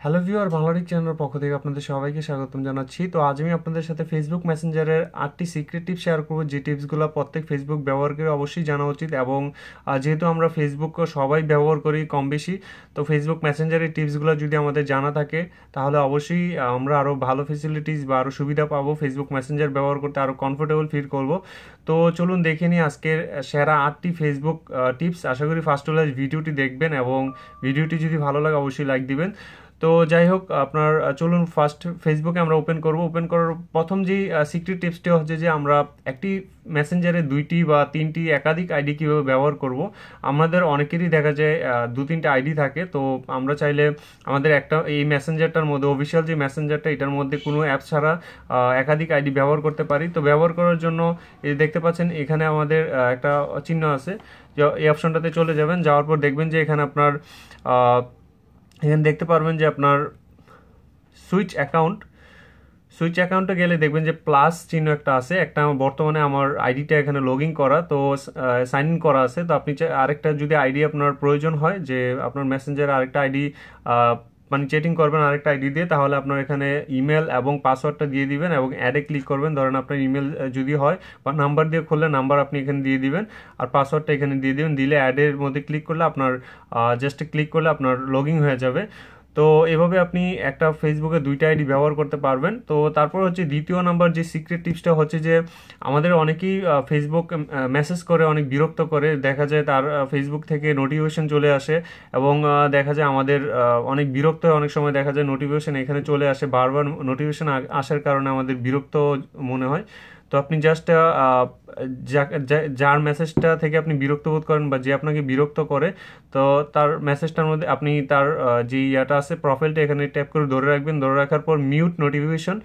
Hello viewer বাংলাটিক চ্যানেলের পক্ষ থেকে আপনাদের সবাইকে স্বাগতম জানাচ্ছি। তো আজ আমি আপনাদের সাথে ফেসবুক মেসেঞ্জারের আটটি সিক্রেট টিপস শেয়ার করব। যে টিপসগুলো প্রত্যেক ফেসবুক ব্যবহারকারী অবশ্যই জানা উচিত এবং যেহেতু আমরা ফেসবুক সবাই ব্যবহার করি কম বেশি, তো ফেসবুক মেসেঞ্জারের টিপসগুলো যদি আমাদের জানা থাকে, তাহলে অবশ্যই আমরা আরও ভালো ফেসিলিটিস বা আরও সুবিধা পাবো ফেসবুক মেসেঞ্জার ব্যবহার করতে আরও কমফোর্টেবল ফিল করব। তো চলুন দেখে নিই আজকের সেরা আটটি ফেসবুক টিপস আশা করি ফার্স্ট ভিডিওটি দেখবেন এবং ভিডিওটি যদি ভালো লাগে অবশ্যই লাইক দিবেন। তো যাই হোক আপনার চলুন ফার্স্ট ফেসবুকে আমরা ওপেন করব। ওপেন করার প্রথম যেই সিক্রেট টিপসটি হচ্ছে যে আমরা একটি মেসেঞ্জারে দুইটি বা তিনটি একাধিক আইডি কীভাবে ব্যবহার করব। আমাদের অনেকেরই দেখা যায় দু তিনটে আইডি থাকে। তো আমরা চাইলে আমাদের একটা, এই মেসেঞ্জারটার মধ্যে অফিসিয়াল যে মেসেঞ্জারটা এটার মধ্যে কোনো অ্যাপ ছাড়া একাধিক আইডি ব্যবহার করতে পারি। তো ব্যবহার করার জন্য দেখতে পাচ্ছেন, এখানে আমাদের একটা চিহ্ন আছে। এই অপশনটাতে চলে যাবেন। যাওয়ার পর দেখবেন যে এখানে আপনার এখানে দেখতে পারবেন যে আপনার সুইচ অ্যাকাউন্ট সুইচ অ্যাকাউন্টে গেলে দেখবেন যে প্লাস চিহ্ন একটা আছে। একটা বর্তমানে আমার আইডিটা এখানে লগ করা, তো সাইন ইন করা আছে। তো আপনি আরেকটা যদি আইডি আপনার প্রয়োজন হয়, যে আপনার মেসেঞ্জার আরেকটা আইডি মানে চেটিং করবেন আরেকটা আইডি দিয়ে, তাহলে আপনার এখানে ইমেল এবং পাসওয়ার্ডটা দিয়ে দিবেন এবং অ্যাডে ক্লিক করবেন। ধরেন আপনার ইমেল যদি হয়, বা নাম্বার দিয়ে খুললে নাম্বার আপনি এখানে দিয়ে দিবেন আর পাসওয়ার্ডটা এখানে দিয়ে দিবেন। দিলে অ্যাডের মধ্যে ক্লিক করলে আপনার জাস্ট ক্লিক করলে আপনার লগ হয়ে যাবে। তো এভাবে আপনি একটা ফেসবুকে দুইটা আইডি ব্যবহার করতে পারবেন। তো তারপর হচ্ছে দ্বিতীয় নাম্বার যে সিক্রেট টিপসটা হচ্ছে যে, আমাদের অনেকেই ফেসবুক মেসেজ করে, অনেক বিরক্ত করে। দেখা যায় তার ফেসবুক থেকে নোটিফিকেশন চলে আসে এবং দেখা যায় আমাদের অনেক বিরক্ত হয় অনেক সময় দেখা যায় নোটিফিকেশন এখানে চলে আসে। বারবার নোটিফিকেশন আসার কারণে আমাদের বিরক্ত মনে হয়। তো আপনি জাস্ট যার মেসেজটা থেকে আপনি বিরক্ত বোধ করেন বা যে আপনাকে বিরক্ত করে, তো তার মেসেজটার মধ্যে আপনি তার যে ইয়াটা আছে প্রোফাইলটা এখানে ট্যাপ করে ধরে রাখবেন। ধরে রাখার পর মিউট নোটিফিকেশন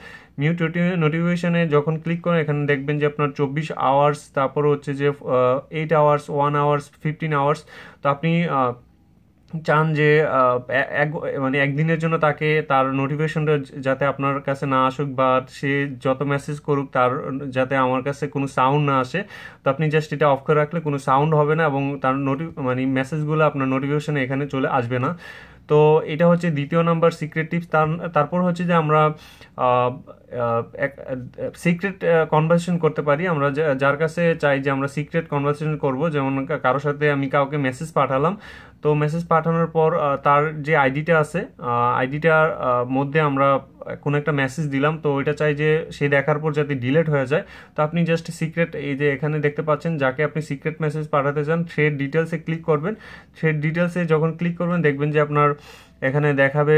মিউট নোটিফিকেশনে যখন ক্লিক করেন, এখানে দেখবেন যে আপনার চব্বিশ আওয়ার্স তারপর হচ্ছে যে eight hours one hours fifteen hours তো আপনি চান যে এক মানে একদিনের জন্য তাকে তার নোটিফিকেশনটা যাতে আপনার কাছে না আসুক বা সে যত মেসেজ করুক তার যাতে আমার কাছে কোনো সাউন্ড না আসে। তো আপনি জাস্ট এটা অফ করে রাখলে কোনো সাউন্ড হবে না এবং তার নোটি মানে মেসেজগুলো আপনার নোটিফিকেশনে এখানে চলে আসবে না। তো এটা হচ্ছে দ্বিতীয় নাম্বার সিক্রেট টিপস তার, তারপর হচ্ছে যে আমরা সিক্রেট কনভারসেশন করতে পারি। আমরা যার কাছে চাই যে আমরা সিক্রেট কনভারসেশন করব। যেমন কারোর সাথে আমি কাউকে মেসেজ পাঠালাম তো মেসেজ পাঠানোর পর তার যে আইডিটা আছে আইডিটার মধ্যে আমরা কোনো একটা মেসেজ দিলাম। তো ওইটা চাই যে সে দেখার পর যাতে ডিলেট হয়ে যায়। তো আপনি জাস্ট সিক্রেট এই যে এখানে দেখতে পাচ্ছেন, যাকে আপনি সিক্রেট মেসেজ পাঠাতে চান থ্রেড ডিটেলসে ক্লিক করবেন। থ্রেড ডিটেলসে যখন ক্লিক করবেন, দেখবেন যে আপনার এখানে দেখাবে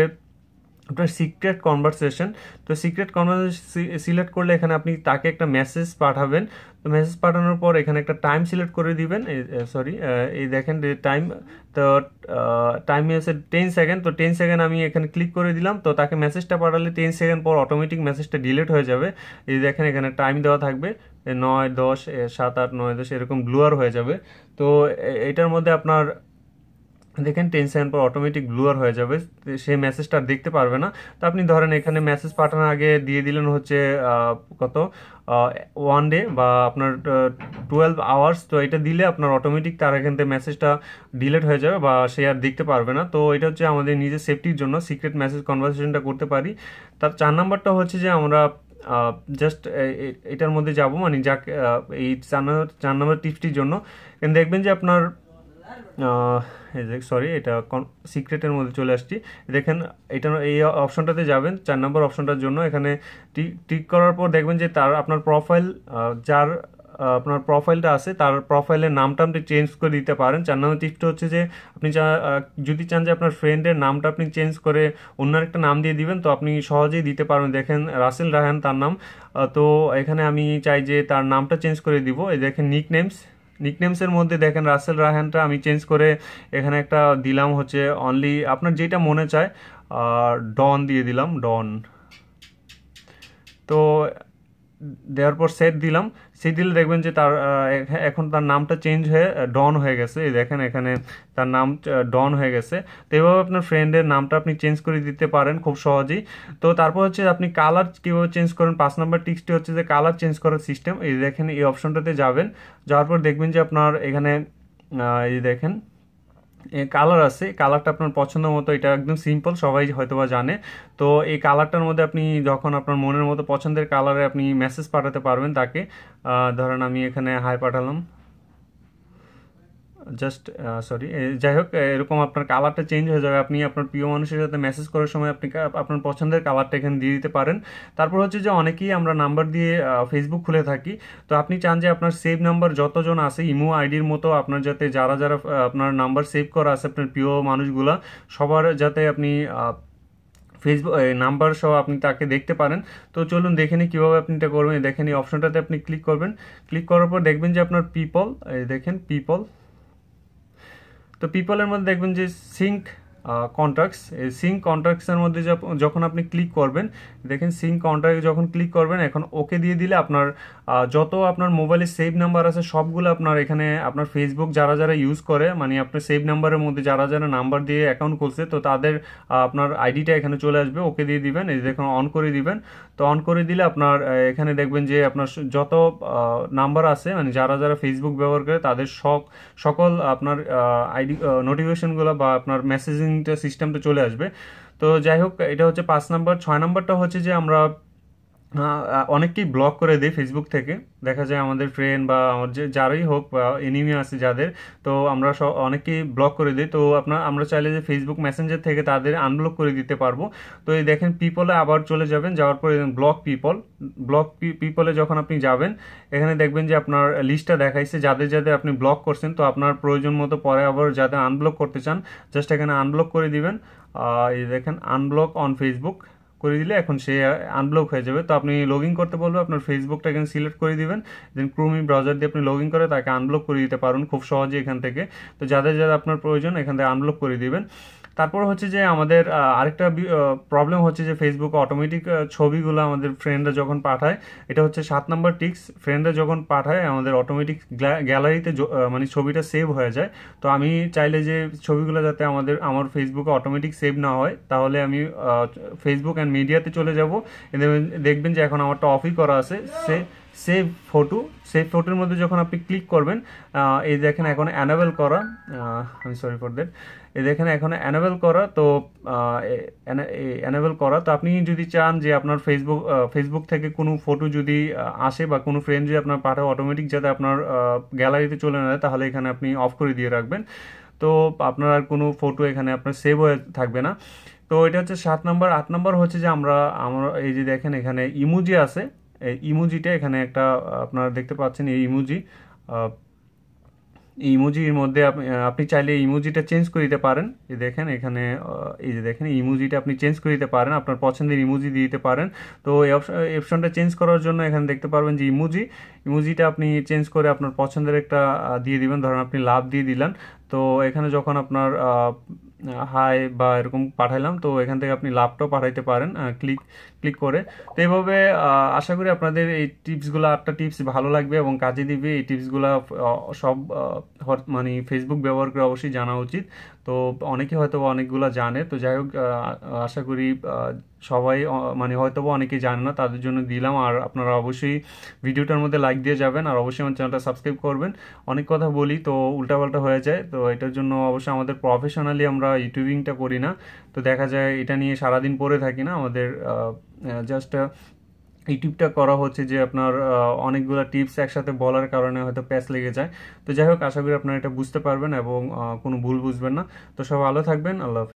আপনার সিক্রেট কনভারসেশন তো সিক্রেট কনভারসেশন সিলেক্ট করলে এখানে আপনি তাকে একটা মেসেজ পাঠাবেন। তো মেসেজ পাঠানোর পর এখানে একটা টাইম সিলেক্ট করে দিবেন। সরি এই দেখেন টাইম তো টাইম আছে টেন সেকেন্ড তো টেন সেকেন্ড আমি এখানে ক্লিক করে দিলাম। তো তাকে মেসেজটা পাঠালে টেন সেকেন্ড পর অটোমেটিক মেসেজটা ডিলিট হয়ে যাবে। এই দেখেন এখানে টাইম দেওয়া থাকবে নয়, দশ সাত, আট, নয়, দশ, এরকম ব্লুয়ার হয়ে যাবে। তো এটার মধ্যে আপনার দেখেন টেন পর অটোমেটিক ব্লুয়ার হয়ে যাবে সেই মেসেজটা দেখতে পারবে না। তো আপনি ধরেন এখানে মেসেজ পাঠানোর আগে দিয়ে দিলেন হচ্ছে কত? ওয়ান ডে বা আপনার টুয়েলভ আওয়ার্স তো এটা দিলে আপনার অটোমেটিক তার এখান থেকে মেসেজটা ডিলেট হয়ে যাবে বা সে আর দেখতে পারবে না। তো এটা হচ্ছে আমাদের নিজের সেফটির জন্য সিক্রেট মেসেজ কনভারসেশনটা করতে পারি। তার চার নাম্বারটা হচ্ছে যে আমরা জাস্ট এটার মধ্যে যাব মানে যাক এই চার নম্বর টিপসটির জন্য। দেখবেন যে আপনার সরি এটা সিক্রেটের মধ্যে চলে আসছি। দেখেন, এটা এই অপশনটাতে যাবেন, চার নম্বর অপশনটার জন্য। এখানে টিক করার পর দেখবেন যে তার আপনার প্রোফাইল যার আপনার প্রোফাইলটা আছে, তার প্রোফাইলের নামটা আপনি চেঞ্জ করে দিতে পারেন। চার নম্বর টিপসটা হচ্ছে যে, আপনি যদি চান যে আপনার ফ্রেন্ডের নামটা আপনি চেঞ্জ করে অন্য একটা নাম দিয়ে দিবেন, তো আপনি সহজেই দিতে পারবেন। দেখেন, রাসেল রাহান তার নাম। তো এখানে আমি চাই যে তার নামটা চেঞ্জ করে দিব। এই দেখেন নিক নেমস নিকনেমসের মধ্যে দেখেন রাসেল রাহানটা আমি চেঞ্জ করে এখানে একটা দিলাম হচ্ছে অনলি আপনার যেটা মনে চায় ডন দিয়ে দিলাম ডন তো দেওয়ার পর সেট দিলাম। সেট দিলে দেখবেন যে তার এখন তার নামটা চেঞ্জ হয়ে ডন হয়ে গেছে। এই দেখেন এখানে তার নাম ডন হয়ে গেছে। তো এভাবে আপনার ফ্রেন্ডের নামটা আপনি চেঞ্জ করে দিতে পারেন খুব সহজেই। তো তারপর হচ্ছে আপনি কালার কীভাবে চেঞ্জ করেন? পাঁচ নাম্বার টিক্সটি হচ্ছে যে কালার চেঞ্জ করার সিস্টেম এই দেখেন এই অপশনটাতে যাবেন। যাওয়ার পর দেখবেন যে আপনার এখানে এই দেখেন কালার আছে। কালারটা আপনার পছন্দ মতো, এটা একদম সিম্পল সবাই হয়তো বা জানে। তো এই কালারটার মধ্যে আপনি যখন আপনার মনের মতো পছন্দের কালারে আপনি মেসেজ পাঠাতে পারবেন তাকে। ধরেন আমি এখানে হাই পাঠালাম। জাস্ট সরি যাই হোক এরকম আপনার কালারটা চেঞ্জ হয়ে যাবে। আপনি আপনার প্রিয় মানুষের সাথে মেসেজ করার সময় আপনি আপনার পছন্দের কালারটা এখানে দিয়ে দিতে পারেন। তারপর হচ্ছে যে অনেকেই আমরা নাম্বার দিয়ে ফেসবুক খুলে থাকি। তো আপনি চান যে আপনার সেভ নাম্বার যতজন আছে, ইমো, আইডির মতো আপনার যাতে যারা যারা আপনার নাম্বার সেভ করা আছে আপনার প্রিয় মানুষগুলা, সবার যাতে আপনি ফেসবুক নাম্বার সহ আপনি তাকে দেখতে পারেন। তো চলুন দেখে নিই কীভাবে আপনি এটা করবেন। দেখেন এই অপশনটাতে আপনি ক্লিক করবেন। ক্লিক করার পর দেখবেন যে আপনার পিপল দেখেন পিপল তো পিপলের মধ্যে দেখবেন যে সিঙ্ক কন্ট্রাক্টস এই সিঙ্ক কন্ট্রাক্টসের মধ্যে যখন আপনি ক্লিক করবেন, দেখেন সিঙ্ক কন্ট্রাক্ট যখন ক্লিক করবেন, এখন ওকে দিয়ে দিলে আপনার যত আপনার মোবাইলে সেভ নাম্বার আছে, সবগুলো আপনার এখানে, আপনার ফেসবুক যারা যারা ইউজ করে মানে আপনার সেভ নাম্বারের মধ্যে যারা যারা নাম্বার দিয়ে অ্যাকাউন্ট খুলছে, তো তাদের আপনার আইডিটা এখানে চলে আসবে ওকে দিয়ে দিবেন, এই দেখুন অন করে দিবেন, তো অন করে দিলে আপনার এখানে দেখবেন যে আপনার যত নাম্বার আছে মানে যারা যারা ফেসবুক ব্যবহার করে, তাদের সব সকল আপনার আইডি নোটিফিকেশনগুলো বা আপনার মেসেজিংটা সিস্টেমটা চলে আসবে। তো যাই হোক, এটা হচ্ছে পাঁচ নাম্বার। ছয় নাম্বারটা হচ্ছে যে আমরা অনেককেই ব্লক করে দেয় ফেসবুক থেকে। দেখা যায় আমাদের ফ্রেন্ড বা আমার যে, যারাই হোক, বা এনিমি আছে যাদের, তো আমরা সব অনেকেই ব্লক করে দিই তো আপনার, আমরা চাইলে যে ফেসবুক মেসেঞ্জার থেকে তাদের আনব্লক করে দিতে পারব। তো এই দেখেন পিপলে আবার চলে যাবেন, যাওয়ার পরে ব্লক পিপল ব্লক পিপলে যখন আপনি যাবেন, এখানে দেখবেন যে আপনার লিস্টটা দেখাইছে, যাদের যাদের আপনি ব্লক করছেন, তো আপনার প্রয়োজন মতো পরে আবার যাদের আনব্লক করতে চান জাস্ট এখানে আনব্লক করে দিবেন। এই দেখেন আনব্লক অন ফেসবুক করে দিলে এখন সে আনব্লক হয়ে যাবে। তো আপনি লগ ইন করতে বলবে, আপনার ফেসবুকটা এখানে সিলেক্ট করে দিবেন। দেন ক্রোমি ব্রাউজার দিয়ে আপনি লগ করে তাকে আনব্লক করে দিতে পারুন খুব সহজে এখান থেকে। তো যাদের যাদের আপনার প্রয়োজন, এখান থেকে আনব্লক করে দিবেন। তারপর হচ্ছে যে আমাদের আরেকটা প্রবলেম হচ্ছে যে ফেসবুক অটোমেটিক ছবিগুলো আমাদের ফ্রেন্ডরা যখন পাঠায়, এটা হচ্ছে সাত নম্বর টিক্স ফ্রেন্ডরা যখন পাঠায়, আমাদের অটোমেটিক গ্যালারিতে মানে ছবিটা সেভ হয়ে যায়। তো আমি চাইলে যে ছবিগুলো যাতে আমাদের, আমার ফেসবুকে অটোমেটিক সেভ না হয়, তাহলে আমি ফেসবুক অ্যান্ড মিডিয়াতে চলে যাব। দেখবেন যে এখন আমারটা অফই করা আছে। সে সেভ ফটো সেভ ফটোর মধ্যে যখন আপনি ক্লিক করবেন এই দেখেন এখন অ্যানাবেল করা আমি সরি ফর দ্যাট এই দেখেন এখন অ্যানাবেল করা, তো অ্যানাবেল করা, তো আপনি যদি চান যে আপনার ফেসবুক ফেসবুক থেকে কোনো ফটো যদি আসে বা কোনো ফ্রেন্ড যদি আপনার পাঠায় অটোমেটিক যাতে আপনার গ্যালারিতে চলে না তাহলে এখানে আপনি অফ করে দিয়ে রাখবেন। তো আপনার আর কোনো ফটো এখানে আপনার সেভ হয়ে থাকবে না। তো এটা হচ্ছে সাত নম্বর আট নম্বর হচ্ছে যে আমরা আমরা এই যে দেখেন এখানে ইমুজি আছে। ইমুজিটা এখানে একটা, আপনারা দেখতে পাচ্ছেন এই ইমুজি। ইমোজির মধ্যে আপনি চাইলে ইমোজিটা চেঞ্জ করে দিতে পারেন। এই দেখেন এখানে এই যে দেখেন ইমোজিটা আপনি চেঞ্জ করে দিতে পারেন। আপনার পছন্দের ইমোজি দিয়ে দিতে পারেন। তো এই অপশনটা চেঞ্জ করার জন্য এখানে দেখতে পারবেন যে ইমোজি, ইমোজিটা আপনি চেঞ্জ করে আপনার পছন্দের একটা দিয়ে দিবেন। ধরেন আপনি লাভ দিয়ে দিলেন। তো এখানে যখন আপনার হাই বা এরকম পাঠাইলাম, তো এখান থেকে আপনি লাভটাও পাঠাইতে পারেন ক্লিক ক্লিক করে। তো এইভাবে আশা করি আপনাদের এই টিপসগুলো আটটা টিপস ভালো লাগবে এবং কাজে দিবে। এই টিপসগুলো সব মানে ফেসবুক ব্যবহার করে অবশ্যই জানা উচিত। তো অনেকে হয়তো অনেকগুলো জানে। তো যাই হোক আশা করি সবাই মানে হয়তো অনেকেই জানে না, তাদের জন্য দিলাম। আর আপনারা অবশ্যই ভিডিওটার মধ্যে লাইক দিয়ে যাবেন। আর অবশ্যই আমার চ্যানেলটা সাবস্ক্রাইব করবেন। অনেক কথা বলি, তো উল্টাপাল্টা হয়ে যায়। তো এটার জন্য অবশ্যই আমাদের প্রফেশনালি আমরা ইউটিউবিংটা করি না। তো দেখা যায়, এটা নিয়ে সারাদিন পরে থাকি না। আমাদের জাস্ট এই টিপটা করা হচ্ছে যে আপনার অনেকগুলো টিপস একসাথে বলার কারণে হয়তো প্যাচ লেগে যায়। তো যাই হোক, আশা করি আপনারা এটা বুঝতে পারবেন এবং কোনো ভুল বুঝবেন না। তো সব ভালো থাকবেন, আল্লাহ